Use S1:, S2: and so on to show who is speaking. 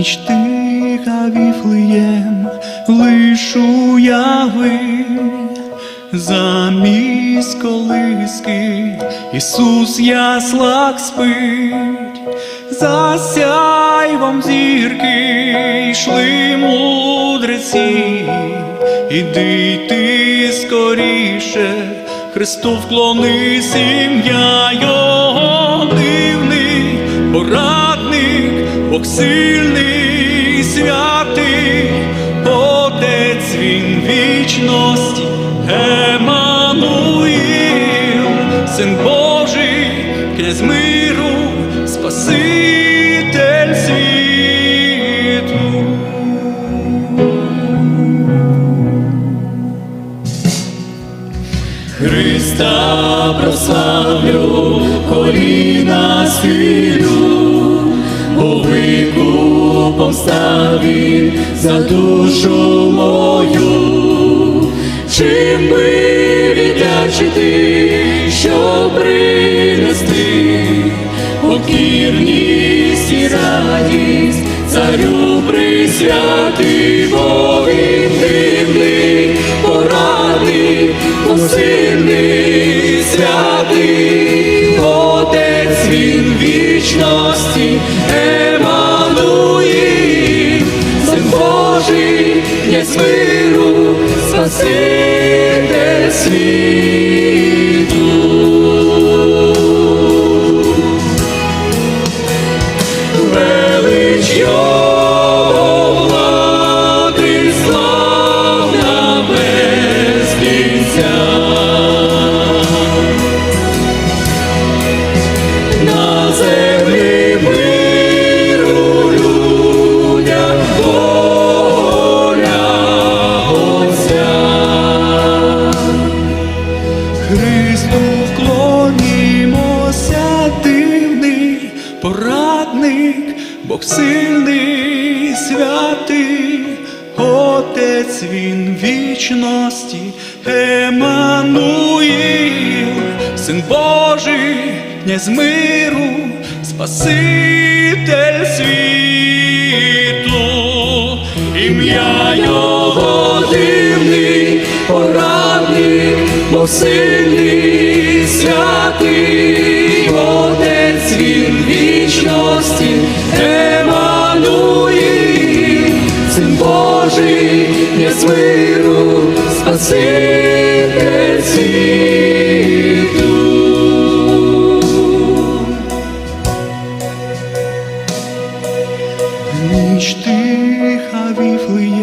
S1: ніч тиха віфлеєм, лиш уяви, замість колиски Ісус яслак спить, за сяйвом зірки йшли мудреці, іди ти скоріше, Христу вклонись ім'я Його сильний, святий, Отець він вічності, Еммануїл, Син Божий, князь миру, Спаситель світу. Христа прославлю, коліна бо викупом став за душу мою, чим би віддячити, що принести покірність і радість, царю присвятий, бо він дивний, порадний, посильний, святий, Отець він вічності, Князь миру, Спаситель світу. Велич Його влади, славна без кінця. На землі Бог сильний, святий, Отець він вічності, Еммануїл, Син Божий, князь миру, Спаситель світу, ім'я Його дивний, порадник, Бог сильний, святий, Отець він вічності, Еммануїл, Син Божий, князь миру, Спаситель світу. Ніч тиха віфлеєм,